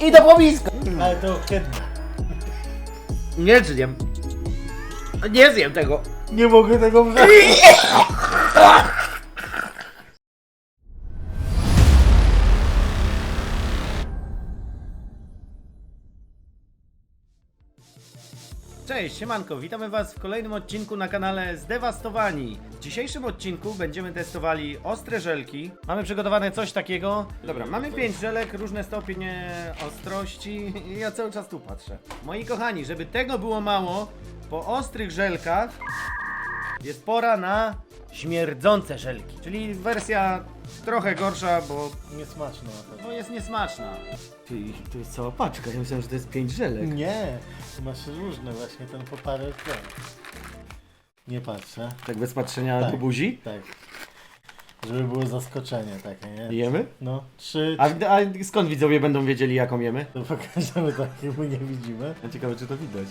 I do powiska. Ale to kiedy? Nie zjem. Nie zjem tego. Nie mogę tego wziąć. Cześć, siemanko, witamy was w kolejnym odcinku na kanale Zdewastowani. W dzisiejszym odcinku będziemy testowali ostre żelki. Mamy przygotowane coś takiego. Dobra, mamy pięć żelek, różne stopnie ostrości i ja cały czas tu patrzę. Moi kochani, żeby tego było mało, po ostrych żelkach jest pora na śmierdzące żelki. Czyli wersja trochę gorsza, bo Niesmaczne na pewno. no jest niesmaczna. Ty, to jest cała paczka, ja myślałem, że to jest pięć żelek. Nie, tu masz różne właśnie, ten poparek ten. Nie patrzę. Tak bez patrzenia Tak. do buzi. Tak. Żeby było zaskoczenie takie, nie? Jemy? No, trzy, A, a skąd widzowie będą wiedzieli jaką jemy? to pokażemy tak, jak my nie widzimy. Ja ciekawe czy to widać.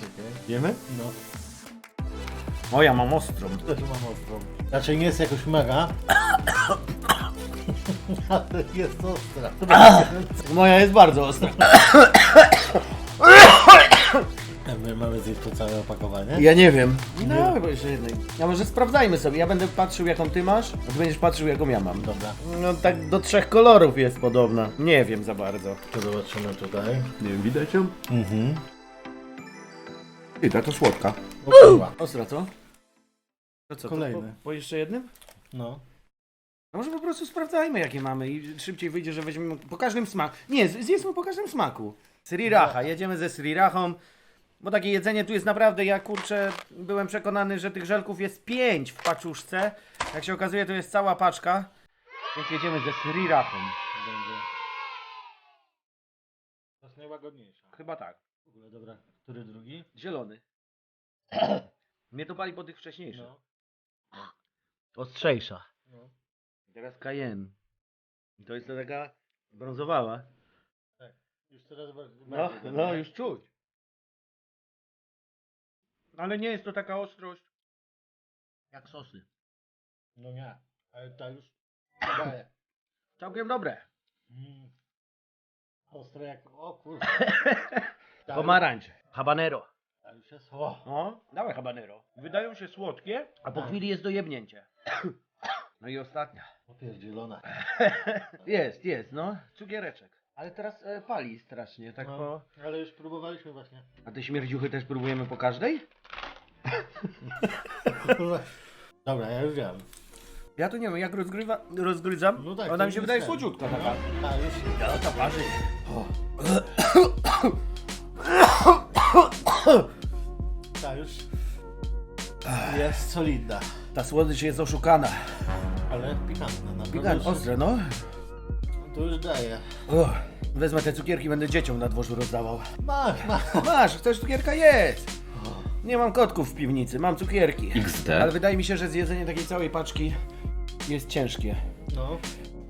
Jemy? No, O, ja mam ostrą. też mam ostrą. Znaczy nie jest jakoś mega. Ale jest ostra. Moja jest bardzo ostra. My mamy zjeść to całe opakowanie. Ja nie wiem. No, chyba jeszcze jednej. A może sprawdzajmy sobie. Ja będę patrzył jaką ty masz, a ty będziesz patrzył jaką ja mam. Dobra, No tak do trzech kolorów jest podobna. Nie wiem za bardzo. to zobaczymy tutaj. Nie wiem, widać ją? Mhm. Ty, ta to słodka. O kurwa. Ostra, co? To co, Kolejny. To po, po jeszcze jednym? No. A może po prostu sprawdzajmy jakie mamy i szybciej wyjdzie, że weźmiemy po każdym smaku. Nie, z- zjedzmy po każdym smaku. Sri Racha, jedziemy ze Sri Rachą. Bo takie jedzenie tu jest naprawdę, ja kurczę, byłem przekonany, że tych żelków jest pięć w paczuszce. Jak się okazuje, to jest cała paczka. Więc jedziemy ze Sri Rachą. Będzie. To jest najłagodniejsza. Chyba tak. W ogóle dobra. Który drugi? Zielony. Mnie to pali po tych wcześniejszych. No. Ostrzejsza. no. Teraz Cayenne. To jest to taka brązowała. Już teraz bardziej. No, bardziej, no już czuć. Ale nie jest to taka ostrość jak sosy. No nie, ale ta już daje. Całkiem dobre. Mm. Ostre jak. O kurwa. Ta Pomarańcze. Habanero. Ta już jest. O. No, dawaj habanero. Wydają się słodkie, a po Tak. chwili jest dojebnięcie. No i ostatnia. Opierdzielona. Jest, jest, no. Cukiereczek. Ale teraz e, pali strasznie, tak No, po... ale już próbowaliśmy właśnie. A te śmierdziuchy też próbujemy po każdej? Dobra, ja już wiem. Ja to nie wiem, jak rozgrywa, rozgryzam, No tak. ona mi się wydaje ten. słodziutka taka. No, ta już. Ja to parzy. Ta już. Jest solidna. Ta słodycz jest oszukana. Ale pikantna. Naprawdę Pikant, ostre, no. To już daje. Uch, wezmę te cukierki, będę dzieciom na dworzu rozdawał. Masz, masz. Masz, chcesz cukierka? Jest! Nie mam kotków w piwnicy, mam cukierki. XD. Ale wydaje mi się, że zjedzenie takiej całej paczki jest ciężkie. No.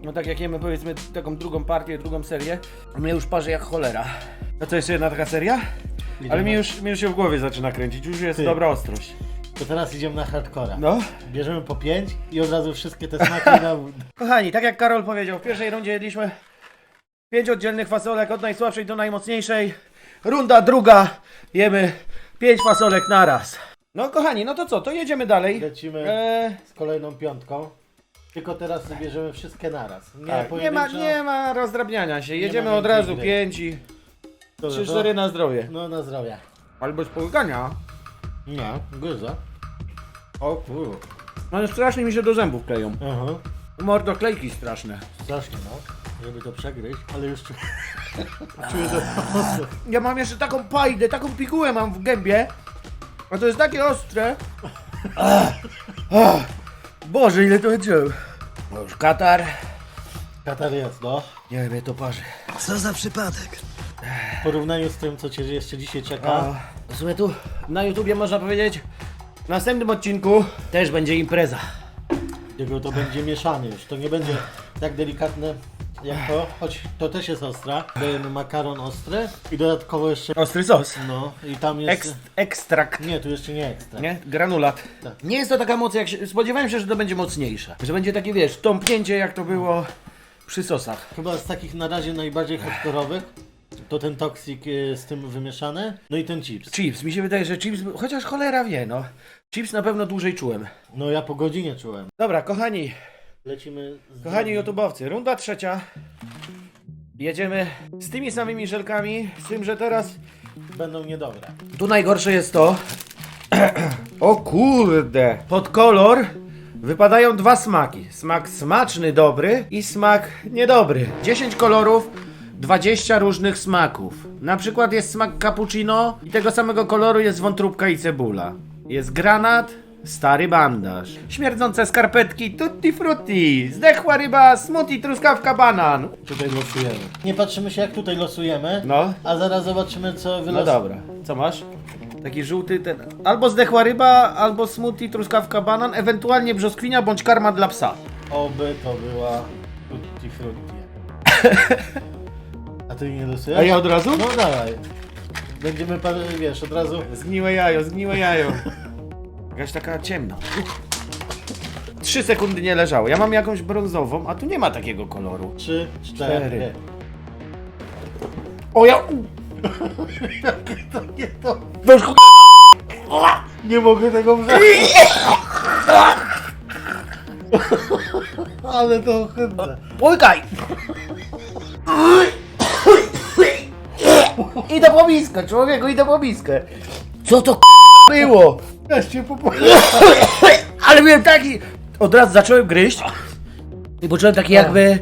No tak jak jemy powiedzmy taką drugą partię, drugą serię, mnie już parzy jak cholera. A co, jeszcze jedna taka seria? Ale mi już, mi już się w głowie zaczyna kręcić, już jest Ty. dobra ostrość. To teraz idziemy na hardcora. No. Bierzemy po pięć i od razu wszystkie te smaki na... Kochani, tak jak Karol powiedział, w pierwszej rundzie jedliśmy pięć oddzielnych fasolek od najsłabszej do najmocniejszej. Runda druga, jemy pięć fasolek naraz. No kochani, no to co, to jedziemy dalej. Lecimy Eee, z kolejną piątką. Tylko teraz bierzemy wszystkie naraz. Nie, tak, nie, ma, pojedynczo. nie ma rozdrabniania się, jedziemy od razu większej pięć i Dobrze, trzy, to- cztery na zdrowie. No na zdrowie. Albo z połykania. Nie, gryza. O kurwa. No strasznie mi się do zębów kleją. Aha. Mordoklejki straszne. Strasznie no. Żeby to przegryźć, ale już czuję, Ja mam jeszcze taką pajdę, taką pigułę mam w gębie. A to jest takie ostre. Ach, ach. Boże, ile to czuł. No już katar. Katar jest, no. Nie wiem, to parzy. Co za przypadek? W porównaniu z tym, co cię jeszcze dzisiaj czeka. A w sumie tu na YouTubie można powiedzieć, w następnym odcinku też będzie impreza. Tylko to będzie mieszany już. To nie będzie tak delikatne Jak to? Choć to też jest ostra. Dajemy makaron ostry i dodatkowo jeszcze... Ostry sos. No i tam jest... Ekst, ekstrakt. Nie, tu jeszcze nie ekstra. Nie? Granulat. Tak. Nie jest to taka moc, jak się... Spodziewałem się, że to będzie mocniejsze. Że będzie takie, wiesz, tąpnięcie, jak to było przy sosach. Chyba z takich na razie najbardziej hardkorowych to ten toksik y, z tym wymieszany, no i ten chips. Chips. Mi się wydaje, że chips... Chociaż cholera wie, no. Chips na pewno dłużej czułem. No ja po godzinie czułem. Dobra, kochani. Lecimy z Kochani. YouTubeowcy, runda trzecia. Jedziemy z tymi samymi żelkami, z tym, że teraz Będą niedobre. Tu najgorsze jest to. o kurde! Pod kolor wypadają dwa smaki. Smak smaczny, dobry i smak niedobry. 10 kolorów, 20 różnych smaków. Na przykład jest smak cappuccino i tego samego koloru jest wątróbka i cebula. Jest granat, stary bandaż. Śmierdzące skarpetki, tutti frutti. Zdechła ryba, smoothie, truskawka, banan. Tutaj losujemy. Nie patrzymy się jak tutaj losujemy, No. a zaraz zobaczymy co No dobra, co masz? Taki żółty ten. Albo zdechła ryba, albo smoothie, truskawka, banan, ewentualnie brzoskwinia bądź karma dla psa. Oby to była tutti frutti. A ty nie losujesz? A ja od razu? No dawaj. Będziemy, pa- wiesz, od razu... Zgniłe jajo, zgniłe jajo. Jakaś taka ciemna. Trzy sekundy nie leżało. Ja mam jakąś brązową, a tu nie ma takiego koloru. Trzy, Cztery. cztery. O ja... To nie to. Ch... Nie mogę tego wziąć. Ale to ohydne. Łykaj! Idę po miskę, człowieku, idę po miskę. Co to k***a było? Ja się popowiem. Ale byłem taki... Od razu zacząłem gryźć i poczułem takie jakby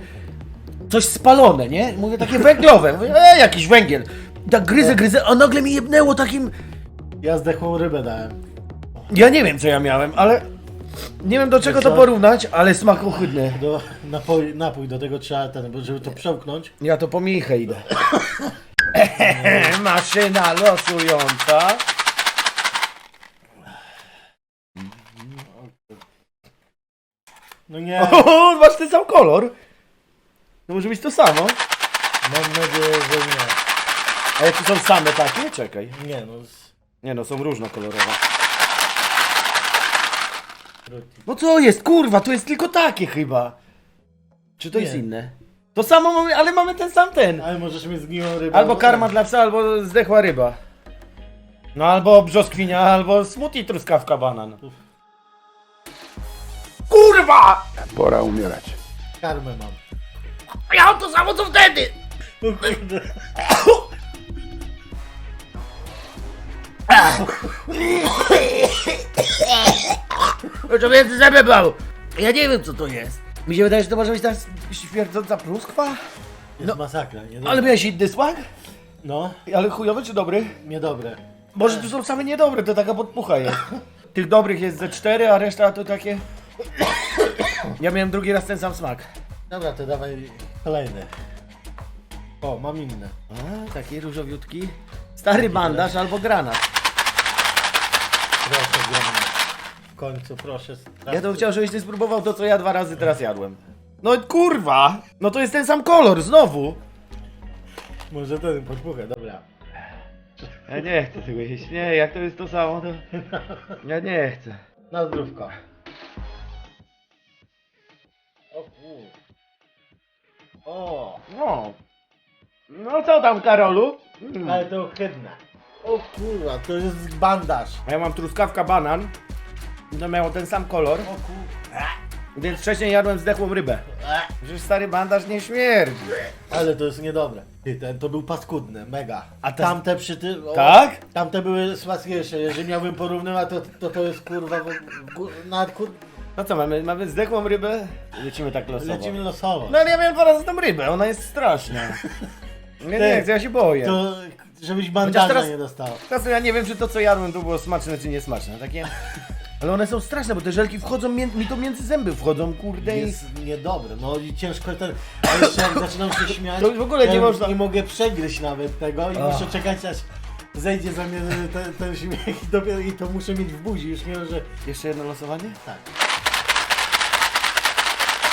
coś spalone, nie? Mówię takie węglowe. Mówię, e, jakiś węgiel. I tak gryzę, gryzę, a nagle mi jebnęło takim... Ja zdechłą rybę dałem. Ja nie wiem, co ja miałem, ale... Nie wiem, do czego to porównać, ale smak ohydny. Do napój, napój do tego trzeba ten, bo żeby to przełknąć. Ja to po Michę idę. Maszyna losująca. No nie, O, masz ten sam kolor. To może być to samo. mam nadzieję, że nie. A jak tu są same takie? Czekaj. Nie no, z Nie no, są różnokolorowe. frutti. No co jest, kurwa, to jest tylko takie chyba. Czy to Nie. jest inne? To samo mamy, ale mamy ten sam ten. Ale możesz mieć zgniłą rybę. Albo karma dla psa, albo zdechła ryba. No albo brzoskwinia, albo smoothie truskawka banan. Kurwa! Pora umierać. Karmę mam. Ja mam to samo co wtedy! No kurde. To więcej zęby był. Ja nie wiem co to jest. Mi się wydaje, że to może być ta śmierdząca pluskwa? Jest masakra, nie? Ale miałeś inny smak? No, Ale chujowy czy dobry? niedobre. Może tu są same niedobre, to taka podpucha jest. Tych dobrych jest ze cztery, a reszta to takie... Ja miałem drugi raz ten sam smak. Dobra, to dawaj kolejny. O, mam inne. A, taki różowiutki. Stary bandaż albo granat. Proszę, granat. W końcu, proszę. Ja to chciał, żebyś ty spróbował to, co ja dwa razy teraz jadłem. No kurwa! No to jest ten sam kolor, znowu! Może ten podpuchę, dobra. Ja nie chcę tego jeść. Nie, jak to jest to samo, to... Ja nie chcę. Na zdrówko. O, No. No co tam, Karolu? Mm. ale to ohydne. O kurwa, to jest bandaż. A ja mam truskawka banan. I To miało ten sam kolor. O kur... Więc wcześniej jadłem zdechłą rybę. Przecież stary bandaż nie śmierdzi. Ale to jest niedobre. Ty, ten to był paskudny, mega. A te- tamte przy tym... o, Tak? Tamte były smaczniejsze. Jeżeli miałbym porównywać, to to, to jest kurwa... w- Nawet kur... No co, mamy, mamy zdechłą rybę? Lecimy tak losowo. Lecimy losowo. No ale ja miałem dwa razy tą rybę, ona jest straszna. Nie, nie chcę, ja się boję. To żebyś bandaża teraz- nie dostał. Teraz ja nie wiem, czy to co jadłem to było smaczne, czy niesmaczne. Takie... Ale one są straszne, bo te żelki wchodzą, mię- mi to między zęby wchodzą, kurde i... Jest niedobre, no i ciężko ten. A jeszcze jak zaczynam się śmiać, To w ogóle nie można- Nie mogę przegryźć nawet tego i Ach. muszę czekać aż zejdzie za mnie ten, ten śmiech i dopiero i to muszę mieć w buzi. Już wiem, że. Jeszcze jedno losowanie? Tak.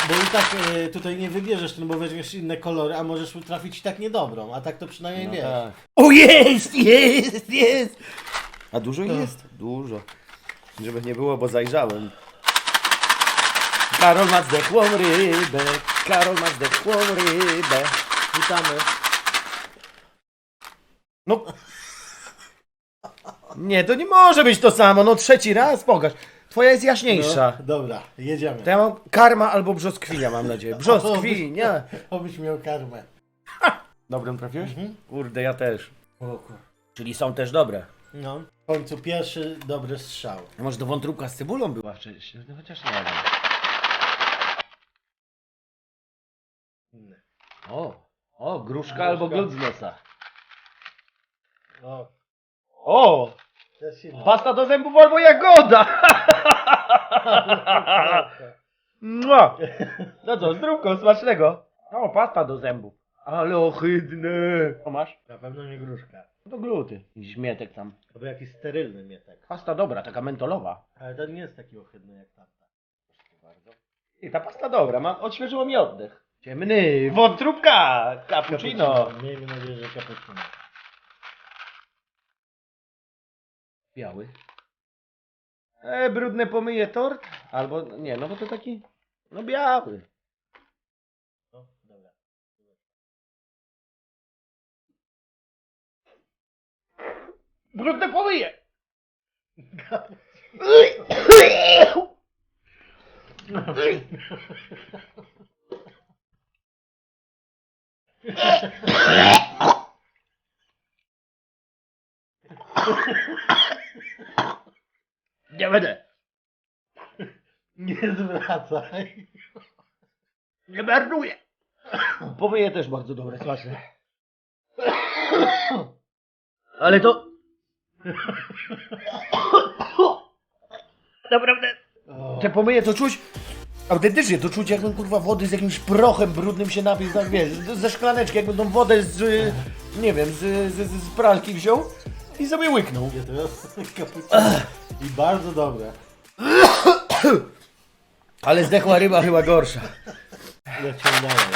Bo i tak e, tutaj nie wybierzesz, no bo weźmiesz inne kolory, a możesz trafić i tak niedobrą, a tak to przynajmniej No wiesz. tak. O jest, jest, jest! A dużo jest? Dużo. Żeby nie było, bo zajrzałem. Karol ma zdechłą rybę, Karol ma zdechłą rybę. Witamy. No. Nie, to nie może być to samo. No trzeci raz, pokaż. Twoja jest jaśniejsza. No, dobra, jedziemy. To ja mam karma albo brzoskwinia, mam nadzieję. Brzoskwinia. Obyś miał karmę. Dobrym trafiłeś? Mhm. Kurde, ja też. O kur... Czyli są też dobre. No, w końcu pierwszy dobry strzał. A może to wątróbka z cebulą była wcześniej? No chociaż nie wiem. O, o, gruszka albo glut z nosa. O, O. pasta do zębów albo jagoda. Mua. No co, smacznego. O, pasta do zębów. Ale ohydne. O, masz? Na pewno nie gruszka. No To gluty. Jakiś mietek tam. Albo jakiś sterylny mietek. Pasta dobra, taka mentolowa. Ale to nie jest taki ohydny jak tamta. I ta pasta dobra, ma, odświeżyło mi oddech. Ciemny, wątróbka, cappuccino. Miejmy nadzieję, że cappuccino. Biały. E, brudne pomyje tort? Albo, nie, no bo to taki, no biały. No, dobra. Brudne pomyje! Nie będę, Nie zwracaj. nie marnuję. Pomyje też bardzo dobre, smaczne. Ale to... Naprawdę... Te pomyje to czuć, autentycznie to czuć jakbym kurwa wody z jakimś prochem brudnym się napił, tak wiesz, ze szklaneczki, jakbym tą wodę z, y, nie wiem, z, z, z pralki wziął i sobie łyknął. ja teraz. I bardzo dobre. Ale zdechła ryba chyba gorsza. Lecimy dalej.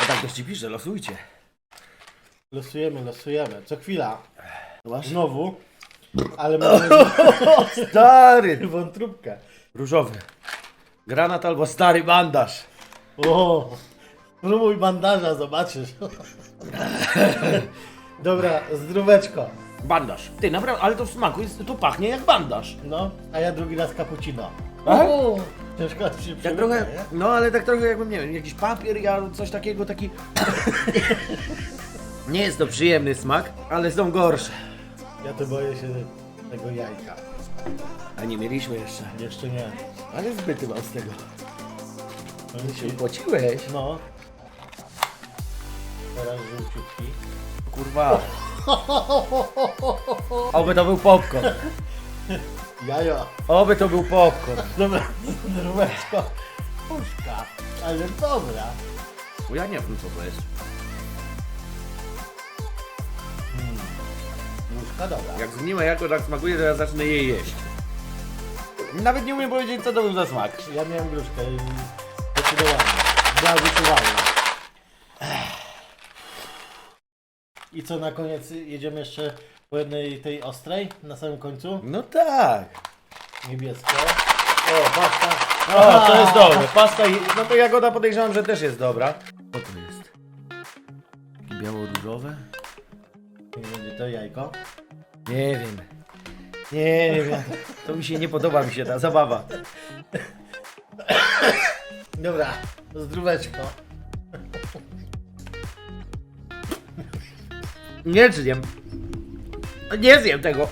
A tak ktoś ci pisze, losujcie. Losujemy, losujemy. Co chwila. Masz? Znowu. Ale mamy Stary! wątróbkę. Różowy. Granat albo stary bandaż. O, spróbuj bandaża, zobaczysz. Dobra, zdróweczko. Bandaż. Ty, naprawdę, ale to w smaku jest, to pachnie jak bandaż. No, a ja drugi raz cappuccino. Tak? O, Ciężko się Tak trochę, nie? no ale tak trochę jakbym, nie wiem, jakiś papier, ja coś takiego, taki... nie jest to przyjemny smak, ale są gorsze. Ja to boję się tego jajka. A nie mieliśmy jeszcze. Jeszcze nie. Ale zbyty mam z tego. No, Się płaciłeś. no. Teraz żółciutki. Kurwa. Oby to był popcorn. Jajo. Oby to był popcorn. Dobra, zdróweczko. Puszka. Ale dobra. Bo ja nie wiem co to jest. Puszka dobra. Jak zgniłe jako tak smakuje, to ja zacznę je jeść. Nawet nie umiem powiedzieć co to był za smak. Ja miałem gruszkę i zdecydowanie. Za wyczuwalne. I co na koniec jedziemy jeszcze po jednej tej ostrej na samym końcu? No tak. Niebieskie. O, pasta. O, to jest dobre. Pasta i... No to jagoda podejrzewam, że też jest dobra. Co to jest? Biało-różowe? Nie będzie to jajko. Nie wiem. Nie wiem. To mi się nie podoba mi się ta zabawa. Dobra, zdróweczko. Nie zjem. Nie zjem tego.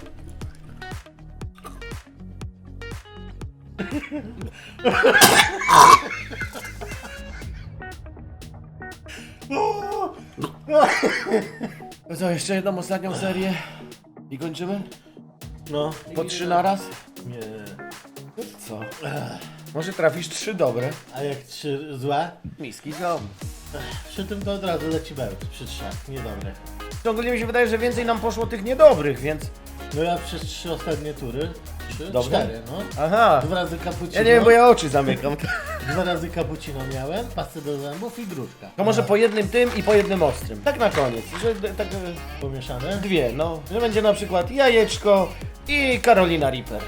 To co, jeszcze jedną ostatnią serię i kończymy? No. Po trzy na raz? Nie. Co? Może trafisz trzy dobre. A jak trzy złe? Miski są. Przy tym to od razu leci bełt. Przy trzech. Niedobre. To ogólnie mi się wydaje, że więcej nam poszło tych niedobrych, więc No ja przez trzy ostatnie tury, trzy, Dobrze? cztery, no. Aha. Dwa razy cappuccino, Ja nie wiem, bo ja oczy zamykam. dwa razy cappuccino miałem, pastę do zębów i gruszka. To może po jednym tym i po jednym ostrym. Tak na koniec, że d- tak e, Pomieszane? dwie, no. Że będzie na przykład jajeczko i Karolina Reaper.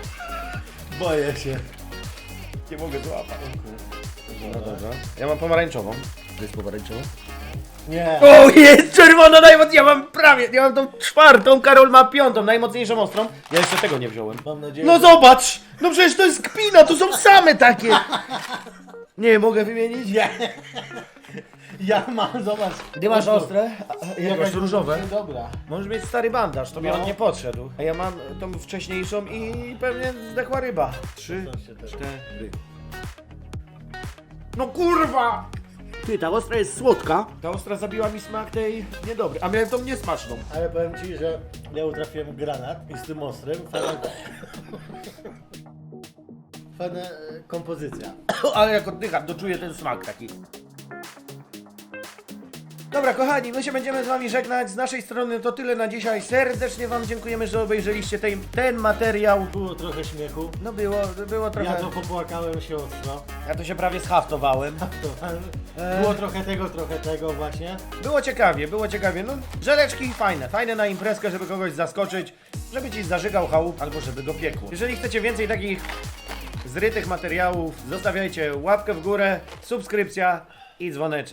Boję się. Nie mogę złapać. No dobra. Ja mam pomarańczową. To jest pomarańczową? Nie. O, jest czerwona najmocniejsza, ja mam prawie, ja mam tą czwartą, Karol ma piątą, najmocniejszą ostrą. Ja jeszcze tego nie wziąłem. Mam nadzieję, No że- zobacz! No przecież to jest kpina, to są same takie! Nie, mogę wymienić? Nie. Ja mam, zobacz. Ty masz ostre? Ja Jakaś masz różowe? Dobra. Możesz mieć stary bandaż, to mi No. on nie podszedł. A ja mam tą wcześniejszą i pewnie zdechła ryba. Trzy, cztery. No kurwa! Ty, ta ostra jest słodka. Ta ostra zabiła mi smak tej niedobry, a miałem tą niesmaczną. Ale powiem ci, że ja utrafiłem granat i z tym ostrym fajna... Fajna e, kompozycja. Ale jak oddycham, to czuję ten smak taki. Dobra, kochani, my się będziemy z wami żegnać. Z naszej strony to tyle na dzisiaj. Serdecznie wam dziękujemy, że obejrzeliście ten, ten materiał. Było trochę śmiechu. No było, było trochę... Ja to popłakałem się ostro. Ja to się prawie schaftowałem. To, było trochę tego, trochę tego właśnie. Było ciekawie, było ciekawie. No, żeleczki fajne, fajne na imprezkę, żeby kogoś zaskoczyć, żeby ci zażygał chałup albo żeby go piekło. Jeżeli chcecie więcej takich zrytych materiałów, zostawiajcie łapkę w górę, subskrypcja i dzwoneczek.